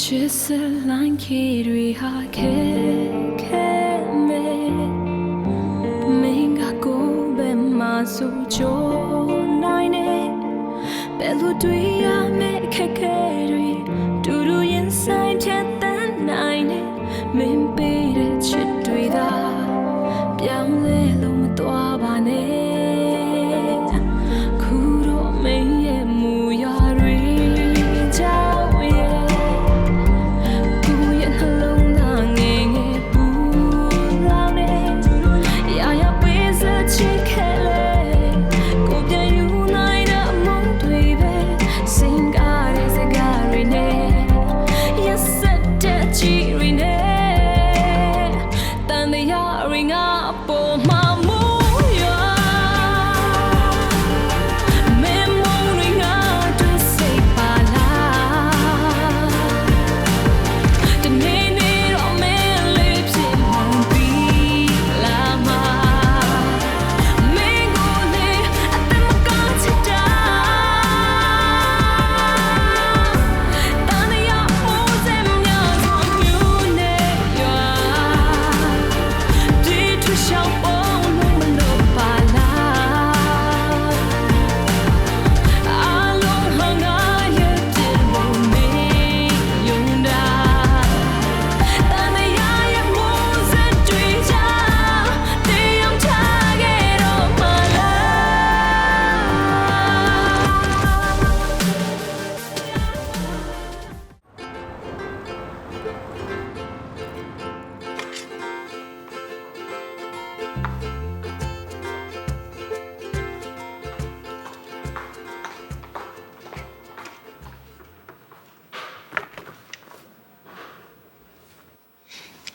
ချစ်စလိုင်းခေတွေဟာခဲခဲမဲမင်းကကိုယ်ပဲမဆိုချိုးနိုင်နေဘယ်လိုတွေ့ရမယ့်အခက်အခဲတွေတူတူရင်ဆိုင်ဖြတ်တန်းနိုင်နေမင်းပေးတဲ့ချစ်တွေသာပြောင်းလဲလို့မသွားပါနဲ့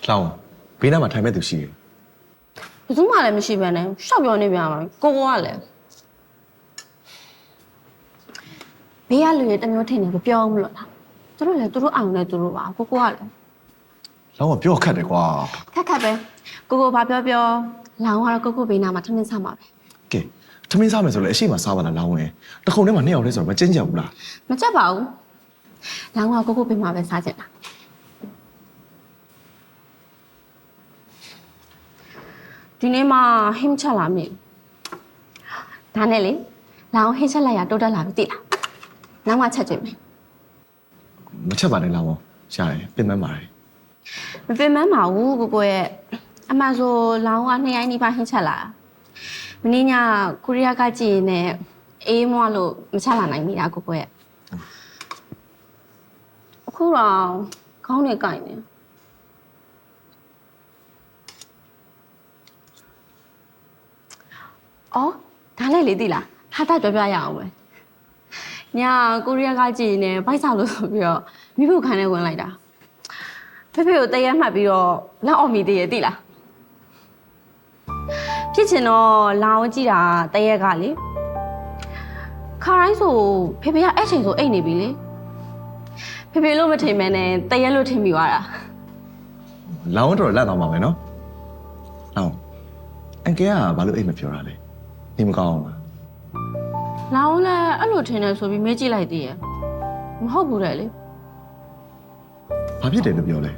လောင်းဘေးနားမှာထိုင်မဲ့သူရှိတယ်ဘယ်သူမှလည်းမရှိဘဲနဲ့ရှောက်ပြောနေပြန်ပါကိုကိုကလည်းဘေးကလူတွေတစ်မျိုးထင်နေမပြောဘူးလို့လားသူတို့လည်းသူတို့အောင်နေသူတို့ပါကိုကိုကလည်းလောင်းကပြောခတ်တယ်ကွာခက်ခက်ပဲကိုကိုဘာပြောပြောလောင်းကတော့ကိုကိုဘေးနာမှာထမင်းစားမှာပဲကဲသမင်းစားမယ်ဆိုလည်းအရှိမစားပါလားလောင်းဝင်တခုံထဲမှာနှစ်ယောက်လေးဆိုတော့မကျဉ်းကြဘူးလားမကြက်ပါဘူးလောင်းကကိုကိုဘေးမှာပဲစားချင်တာ ဒီနေ့မှဟင်းချက်လာမိဒါနဲ့လေလောင်းဟင်းချက်လိုက်ရတိုးတက်လာပြီတိလားလောင်းကချက်ကြည့်မယ်မချက်ပါနဲ့လောင်းရှာတယ်ပြင်ပန်းပါတယ်မပင်မမှာဘူးကိုကိုရဲ့အမှန်ဆိုလောင်းကနှစ်ရိုင်းနီးပါးဟင်းချက်လာတာမင်းညကိုရီးယားကကြည့်ရင်လည်းအေးမွားလို့မချက်လာနိုင်မိတာကိုကိုရဲ့အခုတော့ခေါင်းတွေကင်နေ အော်ဒါနဲ့လေသိလားဟာတာပြောပြရအောင်ပဲညာကိုရီးယားကကြည့်ရင်လည်းဗိုက်စာလို့ဆိုပြီးတော့မိဖို့ခံနေဝင်လိုက်တာဖေဖေကိုတရက်မှတ်ပြီးတော့လောက်အောင်မိသေးရဲ့သိလားဖြစ်ချင်တော့လာအောင်ကြည့်တာတရက်ကလေခါတိုင်းဆိုဖေဖေကအဲ့ချိန်ဆိုအိတ်နေပြီလေဖေဖေလို့မထင်မဲနဲ့တရက်လို့ထင်မိသွားတာလောင်းတော့လက်တော့မှာပဲနော်လောင်းအန်ကယ်ကဘာလို့အိတ်မပြောတာလဲ နေမကောင်းအောင်လားလာအောင်လည်းအဲ့လိုထင်တယ်ဆိုပြီးမေးကြည့်လိုက်သေးရဲ့မဟုတ်ဘူးတဲ့လေဘာဖြစ်တယ်လို့ပြောလဲ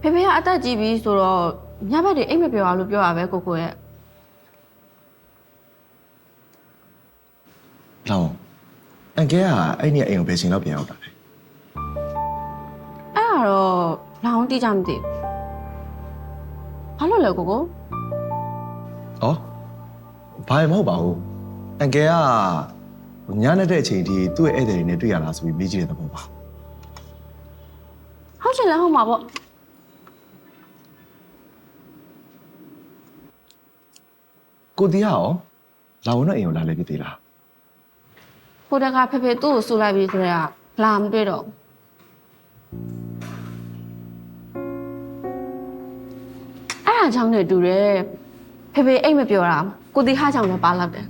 ဖေဖေကအသက်ကြီးပြီဆိုတော့ညဘက်တွေအိတ်မပြောရလို့ပြောရပဲကိုကိုရဲ့လောင်းအန်ကယ်ကအဲ့ဒီအိမ်ကိုဘယ်ချိန်လောက်ပြန်ရောက်တာလဲအဲ့ဒါတော့လာအောင်တိကျမသိဘူးဘာလို့လဲကိုကိုဩ ဘာမှမဟုတ်ပါဘူးအန်ကယ်ကညနေတဲ့အချိန်ထိသူ့ရဲ့ဧည့်သည်တွေနဲ့တွေ့ရလားဆိုပြီးမေးကြည့်တဲ့သဘောပါဟုတ်ချင်လဲဟုတ်မှာပေါ့ကိုတီးကရောလာဝင်တော့အိမ်ကိုလာလဲပြသေးလားဟိုတကဖေဖေသူ့ကိုဆူလိုက်ပြီးဆိုတော့လာမတွေ့တော့အဲ့ဒါကြောင့်နဲ့တူတယ်ဖေဖေအိတ်မပြောတာ ကိုတီဟာကြောင့်လည်းပါလောက်တယ်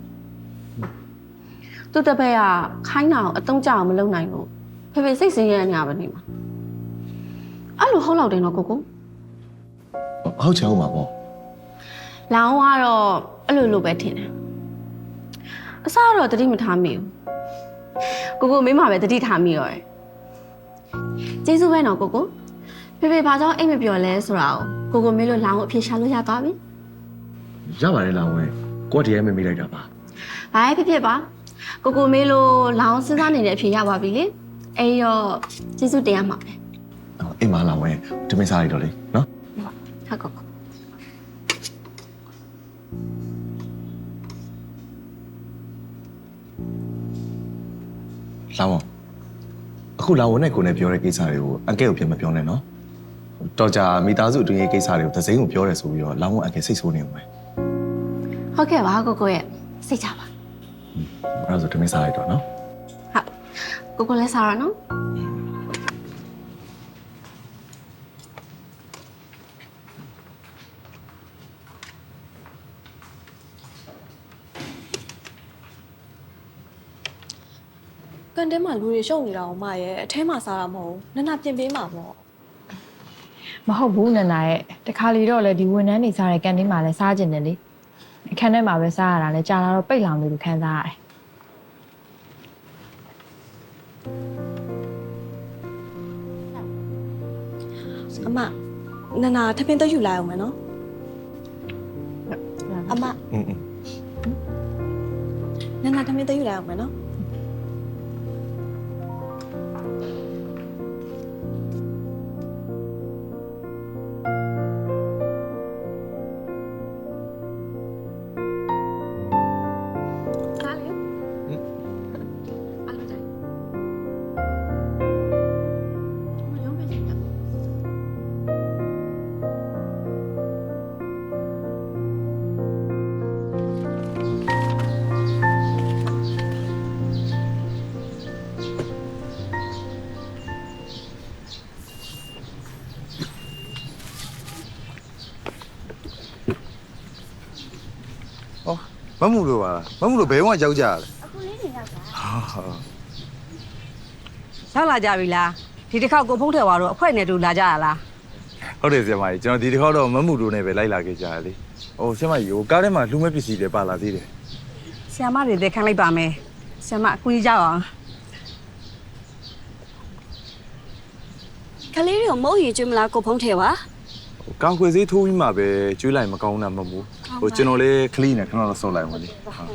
သူ့တပည့်ကခိုင်းတာကိုအတုံးကြအောင်မလုပ်နိုင်လို့ဖေဖေစိတ်ဆင်းရဲနေရပါနေမှာအဲ့လိုဟုတ်လောက်တယ်နော်ကိုကိုဟုတ်ချင်ဟုတ်မှာပေါ့လောင်းကတော့အဲ့လိုလိုပဲထင်တယ်အစကတော့တတိမထားမိဘူးကိုကိုမိမပဲတတိထားမိရောတယ်ကျေးဇူးပဲနော်ကိုကိုဖေဖေဘာကြောင့်အိတ်မပြောလဲဆိုတာကိုကိုကိုမေးလို့လောင်းကိုအဖြေရှာလို့ရသွားပြီရပါတယ်လောင်ဝဲ ကိုကတည်းကမမေးလိုက်တာပါဘာပဲဖြစ်ဖြစ်ပါကိုကိုမေးလို့လောင်းစဉ်းစားနေတဲ့အဖြေရပါပြီလေအဲ့ရောကျေးဇူးတင်ရမှာပဲအော်အိမ်မလောင်ဝဲတမင်စားလိုက်တော့လေနော်ဟုတ်ကောကိုလောင်ဝအခုလောင်ဝဲနဲ့ကိုနဲ့ပြောတဲ့ကိစ္စတွေကိုအန်ကဲကိုပြန်မပြောနဲ့နော်တော်ကြမိသားစုအတွင်းရေးကိစ္စတွေကိုသစိမ်းကိုပြောတယ်ဆိုပြီးတော့လောင်ဝအန်ကဲစိတ်ဆိုးနေဦးမယ် ဟုတ်ကဲ့ပါကိုကိုရဲ့စိတ်ချပါအဲ့ဒါဆိုတမင်စားလိုက်တော့နော်ဟုတ်ကိုကိုလည်းစားရနော်ကန်တင်းမှာလူတွေရှုပ်နေတာအောင်မရဲ့အထဲမှာစားတာမဟုတ်ဘူးနနပြင်ပေးမှာပေါ့မဟုတ်ဘူးနန္ဒာရဲ့တခါလီတော့လေဒီဝန်ထမ်းနေစားတဲ့ကန်တင်းမှာလည်းစားကျင်တယ်လေ အခန်းထဲမှာပဲစားရတာလဲကြာလာတော့ပိတ်လောင်နေလို့ခံစားရတယ်အမနနထပ်ပင်းတက်ယူလိုက်အောင်မယ်နော်အမอืมနနထပ်ပင်းတက်ယူလိုက်အောင်မယ်နော် မမှုလို့ပါလားမမှုလို့ဘယ်တော့ရောက်ကြရလဲရောက်လာကြပြီလားဒီတစ်ခေါက်ကိုဖုံးထဲသွားတော့အဖွဲ့နဲ့တူလာကြရလားဟုတ်တယ်ဆရာမကြီးကျွန်တော်ဒီတစ်ခေါက်တော့မမှုလို့နဲ့ပဲလိုက်လာခဲ့ကြရလေဟိုဆရာမကြီးဟိုကားထဲမှာလှူမဲ့ပစ္စည်းတွေပါလာသေးတယ်ဆီယမတွေတက်ခန်းလိုက်ပါမယ်ဆီယမအကူကြီးကြအောင်ကလေးတွေကိုမုတ်ရီကျွေးမလားကိုဖုံးထဲပါဟိုကားခွေစည်းထိုးပြီးမှပဲကျွေးလိုက်မကောင်းတာမမှု ဟိုကျွန်တော်လေးခလီနဲ့ခဏတော့ဆော့လိုက်ပါလေဟုတ်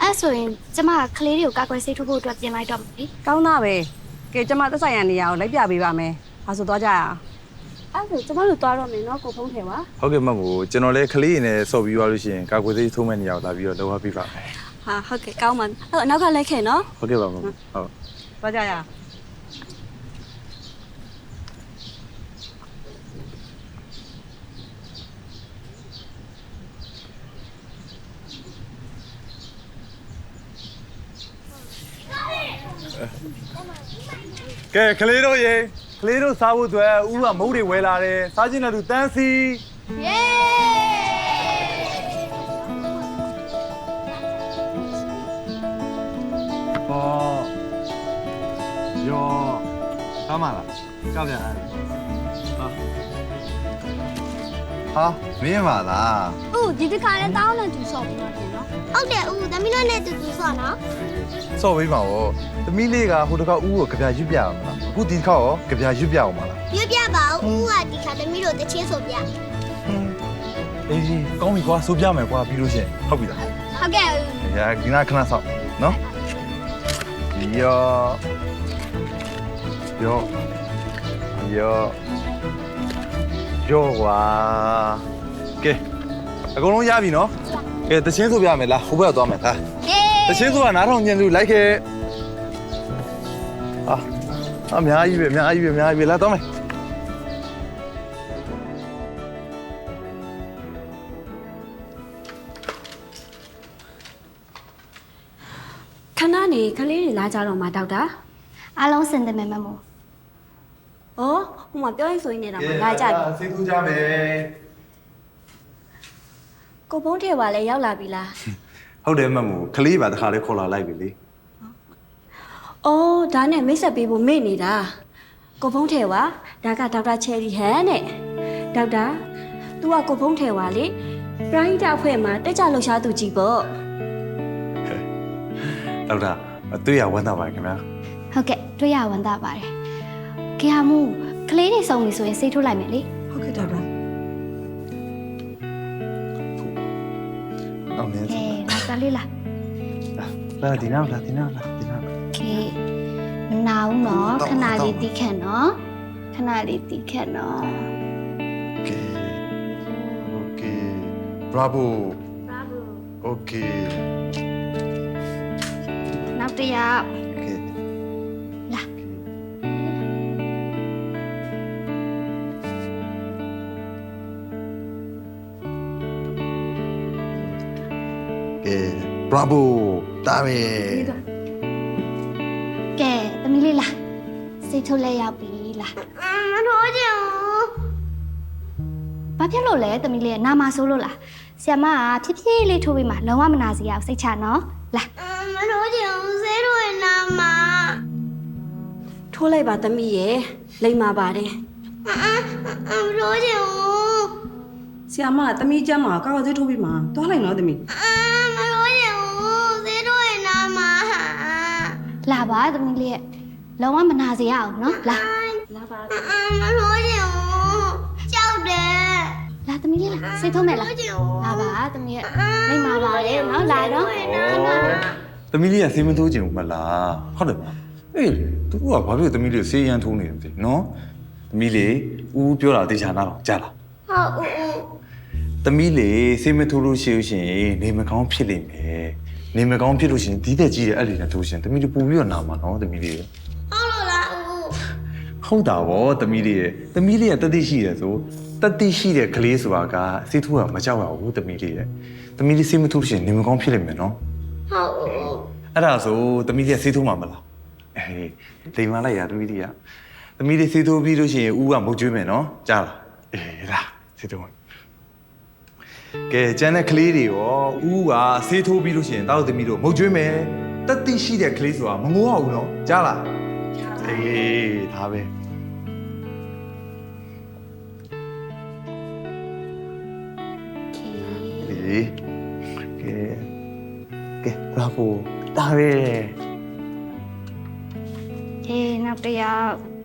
အဲ့ဆိုရင်ကျမကကလေးတွေကိုကာကွယ်ဆေးထိုးဖို့အတွက်ပြင်လိုက်တော့မယ်လေကောင်းသားပဲကဲကျမသက်ဆိုင်ရာနေရာကိုလိုက်ပြပေးပါမယ်ဒါဆိုသွားကြရအောင်အဲ့ဒါဆိုကျမတို့သွားတော့မယ်နော်ကိုဖုံးထဲပါဟုတ်ကဲ့မမှုကျွန်တော်လေးခလီနဲ့ဆော့ပြီးသွားလို့ရှိရင်ကားခွေစည်းထိုးမဲ့နေရာကိုလာပြီးတော့လောကပြပါမယ်ဟာဟုတ်ကဲ့ကောင်းပါအဲ့တော့အနောက်ကလိုက်ခဲ့နော်ဟုတ်ကဲ့ပါမမှုဟုတ်သွားကြရအောင် ကဲခလေးတို့ရေခလေးတို့စားဖို့အတွက်ဦးကမုတ်တွေဝယ်လာတယ်စားခြင်းတဲ့လူတန်းစီဟောယောကားမလားကြောက်ပြန်ဟာ ဟာမင်းမလားဥဒီတစ်ခါလဲတောင်းနဲ့သူဆော့ပြီးတော့တယ်နော်ဟုတ်တယ်ဥသမီးတို့နဲ့တူတူဆော့နော်စော့ပေးပါဦးသမီးလေးကဟိုတစ်ခါဦးကိုကြပြရွတ်ပြအောင်မလားအခုဒီတစ်ခါရောကြပြရွတ်ပြအောင်မလားပြပြပါဦးဥကဒီခါသမီးတို့တချင်းဆိုပြအေးကြီးကောင်းပြီကွာဆိုပြမယ်ကွာပြီးလို့ရှရင်ဟုတ်ပြီလားဟုတ်ကဲ့ဥရာဒီနာခဏဆောက်နော်ယောယောယော ယောကွာကဲအကုန်လုံးရပြီနော်ကဲတချင်းဆိုပြမယ်လားဟိုဘက်သွားမယ်ဟာเย้တချင်းဆိုတာနားထောင်ညင်လူလိုက်ခဲ့အာအများကြီးပဲအများကြီးပဲအများကြီးပဲလာတော့မယ်ခဏနေကလေးတွေလာကြတော့မှာဒေါက်တာအားလုံးစင်တယ်မယ်မမို့ ဩဟိုမှာပြောရင်ဆိုရင်နေတာမှာလာကြပြီစိတ်ထူးကြမယ်ကိုဖုံးထဲပါလဲရောက်လာပြီလားဟုတ်တယ်မမူခလေးပါတခါလေးခေါ်လာလိုက်ပြီလေဩဒါနဲ့မိတ်ဆက်ပေးဖို့မေ့နေတာကိုဖုံးထဲပါဒါကဒေါက်တာချယ်ရီဟန်နဲ့ဒေါက်တာ तू ကကိုဖုံးထဲပါလေပရိုင်းတာအဖွဲ့မှာတက်ကြလှူရှားသူကြီးပေါ့ဒေါက်တာတွေ့ရဝမ်းသာပါခင်ဗျာဟုတ်ကဲ့တွေ့ရဝန်တာပါတယ် ကဲဟာမူကလေးတွေစုံနေဆိုရင်စိတ်ထုတ်လိုက်မယ်လေ ဟုတ်ကဲ့ဒေါက်တာ အောင်နေ ကဲလာကလေးလာ လာဒီနောက်လာဒီနောက်လာဒီနောက်က ဲမနာဘူးနော်ခဏလေးတီးခန့်နော်ခဏလေးတီးခန့်နော် โอเคโอเค bravo bravo โอเค နောက်တစ်ယောက် bravo တာပဲကဲသမီးလေးလာစိတ်ထုတ်လဲရောက်ပြီလာမတော်ကြဘူးဘာဖြစ်လို့လဲသမီးလေးကနာမဆိုးလို့လားဆ iam မကဖြည်းဖြည်းလေးထိုးပြီးမှလုံးဝမနာစေရအောင်စိတ်ချနော်လာမလို့ချင်ဦးစေးတို့ရဲ့နာမထိုးလိုက်ပါသမီးရဲ့လိမ့်ပါပါတယ်မလို့ချင်ဦးဆီယာမကသမီးကျမ်းမှာကောက်သေးထိုးပြီးမှာသွားလိုက်နော်သမီးမ လာပါသမီးလေးရဲ့လုံးဝမနာစေရအောင်နော်လာမလို့ချင်ဦးကြောက်တယ်လာသမီးလေးလာစိတ်ထုတ်မယ်လားချင်ဦးလာပါသမီးရဲ့လိမ့်ပါပါတယ်နော်လာတော့ခဏသမီးလေးကဆေးမထိုးချင်ဘူးမလားဟုတ်တယ်မလားအေးသူကဘာဖြစ်လို့သမီးလေးကိုဆေးရမ်းထိုးနေတယ်မသိဘူးနော်သမီးလေးဦးပြောတာတေချာနာတော့ကြားလားဟုတ်ဦးသမီးလေးဆေးမထိုးလို့ရှိလို့ရှိရင်နေမကောင်းဖြစ်လိမ့်မယ် နေမကောင်းဖြစ်လို့ရှိရင်ဒီသက်ကြီးရဲ့အဲ့လေးနဲ့ထိုးရှင်သမီးလေးပူပြီးတော့နာမှာနော်သမီးလေးရဲ့ဟုတ်လို့လားဦးဟုတ်တာဗောသမီးလေးရဲ့သမီးလေးရဲ့တတိရှိတယ်ဆိုတတိရှိတဲ့ကလေးဆိုတာကဆေးထိုးတာမကြောက်ရဘူးသမီးလေးရဲ့သမီးလေးဆေးမထိုးလို့ရှိရင်နေမကောင်းဖြစ်လိမ့်မယ်နော်ဟုတ်ဦးအဲ့ဒါဆိုသမီးလေးကဆေးထိုးမှာမလားအေးလိမ်မလိုက်ရသမီးလေးကသမီးလေးဆေးထိုးပြီးလို့ရှိရင်ဦးကမုတ်ကျွေးမယ်နော်ကြားလားအေးလားဆေးထိုးမယ် ကဲကျန်တဲ့ကလေးတွေရောဦးကဆေးထိုးပြီးလို့ရှိရင်တောက်သမီးတို့မုတ်ကျွေးမယ်တတိရှိတဲ့ကလေးဆိုတာမငိုရဘူးနော်ကြားလားအေးဒါပဲအေးကဲကဲ bravo ဒါပဲကဲနောက်တစ်ယောက်